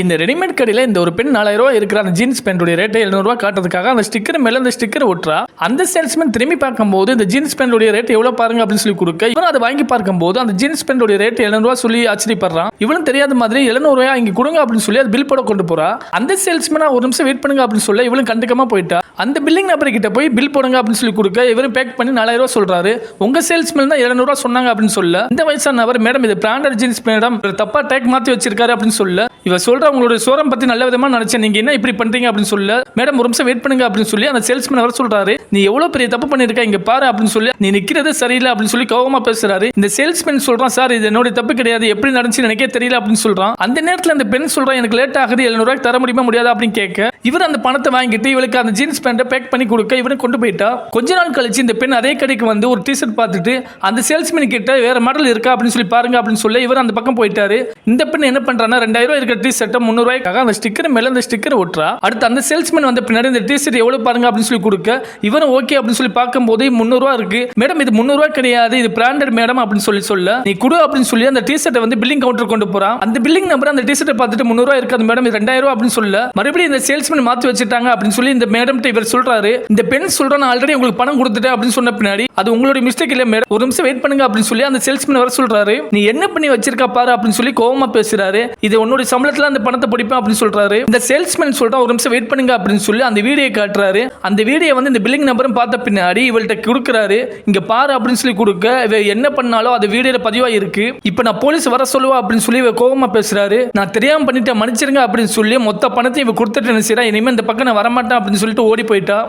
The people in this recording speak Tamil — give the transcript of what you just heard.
இந்த ரெடிமேட் கடையில் இந்த ஒரு பெண் நாலாயிரம் ரூபாய் இருக்கிற அந்த ஜீன்ஸ் பேண்டோட ரேட்டை எழுநூறுவா காட்டுறதுக்காக அந்த ஸ்டிக்கர் மேல அந்த ஸ்டிக்கர் ஒட்டுறா. அந்த சேல்ஸ்மேன் திரும்பி பார்க்கும்போது இந்த ஜீன்ஸ் பேண்டோட ரேட் எவ்வளவு பாருங்க அப்படின்னு சொல்லி கொடுக்க இவன் அதை வாங்கி பார்க்கும்போது அந்த ஜீன்ஸ் பேண்டோட ரேட் எழுநூறுவா சொல்லி ஆச்சரியப்படுறான். இவனும் தெரியாத மாதிரி எழுநூறுவா இங்க கொடுங்க அப்படின்னு சொல்லி அது பில் போட கொண்டு போறா. அந்த சேல்ஸ்மேனா ஒரு நிமிஷம் வெயிட் பண்ணுங்க அப்படின்னு சொல்ல இவளும் கண்டுக்காம போயிட்டா. அந்த பில்லிங் நபர் கிட்ட போய் பில் போடுங்க அப்படின்னு சொல்லி கொடுக்க இவரும் பேக் பண்ணி நாலாயிரம் ரூபாய் சொல்றாரு. உங்க சேல்ஸ்மேன் தான் எழுநூறுவா சொன்னாங்க அப்படின்னு சொல்ல இந்த வயசான நபர் மேடம் இது பிராண்டட் ஜீன்ஸ் மேடம் தப்பா டேக் மாத்தி வச்சிருக்காரு அப்படின்னு சொல்ல இவ சொல்ற உங்களுடைய சோரம் பத்தி நல்ல விதமா நினைச்சேன் நீங்க என்ன இப்படி பண்றீங்க? அப்படின்னு சொல்ல மேடம் ஒரு நிமிஷம் வெயிட் பண்ணுங்க அப்படின்னு சொல்லி அந்த சேல்ஸ்மேன் வர சொல்றாரு நீ எவ்வளவு பெரிய தப்பு பண்ணிருக்க இங்க பாரு அப்படின்னு சொல்லி நீ நிக்கிறது சரியில்லை அப்படின்னு சொல்லி கோவமா பேசுறாரு. இந்த சேல்ஸ்மேன் சொல்றான் சார் இது என்னோட தப்பு கிடையாது எப்படி நடந்துச்சு எனக்கே தெரியல அப்படின்னு சொல்றான். அந்த நேரத்துல அந்த பெண் சொல்றான் எனக்கு லேட் ஆகுது எழுநூறு ரூபாய்க்கு தர முடியுமா முடியாது? அப்படின்னு கேட்க இவர் அந்த பணத்தை வாங்கிட்டு இவளுக்கு அந்த ஜீன்ஸ் பேண்ட்டை பேக் பண்ணி கொடுக்க இவரு கொண்டு போயிட்டா. கொஞ்ச நாள் கழிச்சு இந்த பெண் அதே கடைக்கு வந்து ஒரு டிஷர்ட் பார்த்துட்டு அந்த சேல்ஸ்மேன் கிட்ட வேற மாடல் இருக்கா? அப்படின்னு சொல்லி பாருங்க அப்படின்னு சொல்லி இவர் அந்த பக்கம் போயிட்டாரு. இந்த பெண் என்ன பண்றான்னா ரெண்டாயிரம் டி ஷர்ட்டை முந்நூறு அந்த ஸ்டிக்கர் மேல அந்த ஸ்டிக்கர் ஒட்டுறா. அடுத்து அந்த சேல்ஸ்மேன் வந்த பின்னாடி இந்த டி ஷர்ட் எவ்வளவு பாருங்க அப்படின்னு சொல்லி கொடுக்க இவரும் ஓகே அப்படின்னு சொல்லி பார்க்கும்போது முந்நூறு இருக்கு. மேடம் இது முந்நூறு கிடையாது இது பிராண்டட் மேடம் அப்படின்னு சொல்லி சொல்ல நீ கொடு அப்படின்னு சொல்லி அந்த டி ஷர்ட்டை வந்து பில்லிங் கவுண்டர் கொண்டு போறான். அந்த பில்லிங் நம்பர் அந்த டி ஷர்ட்டை பார்த்துட்டு முந்நூறு ரூபாய் இருக்காது மேடம் இது ரெண்டாயிரம் ரூபாய் அப்படின்னு சொல்ல மறுபடியும் இந்த சேல்ஸ்மேன் மாத்தி வச்சிட்டாங்க அப்படின்னு சொல்லி இந்த மேடம் இவர் சொல்றாரு. இந்த பெண் சொல்றேன் நான் ஆல்ரெடி உங்களுக்கு பணம் கொடுத்துட்டேன் அப்படின்னு சொன்ன பின்னாடி அது உங்களுடைய மிஸ்டேக் இல்ல மேடம் ஒரு நிமிஷம் வெயிட் பண்ணுங்க அப்படின்னு சொல்லி அந்த சேல்ஸ்மேன் வர சொல்றாரு. நீ என்ன பண்ணி வச்சிருக்கா பாரு அப்படின்னு சொல்லி கோவமா பேசுறாரு. இது உன்னுடைய சம்பளத்துல அந்த பணத்தை பிடிப்பேன் அப்படின்னு சொல்கிறாரு இந்த சேல்ஸ்மேன் சொல்கிறான் ஒரு நிமிஷம் வெயிட் பண்ணுங்க அப்படின்னு சொல்லி அந்த வீடியோ காட்டுறாரு. அந்த வீடியோ வந்து இந்த பில்லிங் நம்பரும் பார்த்த பின்னாடி இவள்கிட்ட கொடுக்குறாரு. இங்கே பாரு அப்படின்னு சொல்லி கொடுக்க இவ என்ன பண்ணாலும் அது வீடியோவில் பதிவாக இருக்கு. இப்போ நான் போலீஸ் வர சொல்லுவா அப்படின்னு சொல்லி இவ கோபமாக பேசுகிறாரு நான் தெரியாமல் பண்ணிட்டேன் மன்னிச்சிருங்க அப்படின்னு சொல்லி மொத்த பணத்தையும் இவ கொடுத்துட்டு என்ன இனிமேல் இனிமே இந்த பக்கம் நான் வரமாட்டேன் அப்படின்னு சொல்லிட்டு ஓடி போயிட்டா.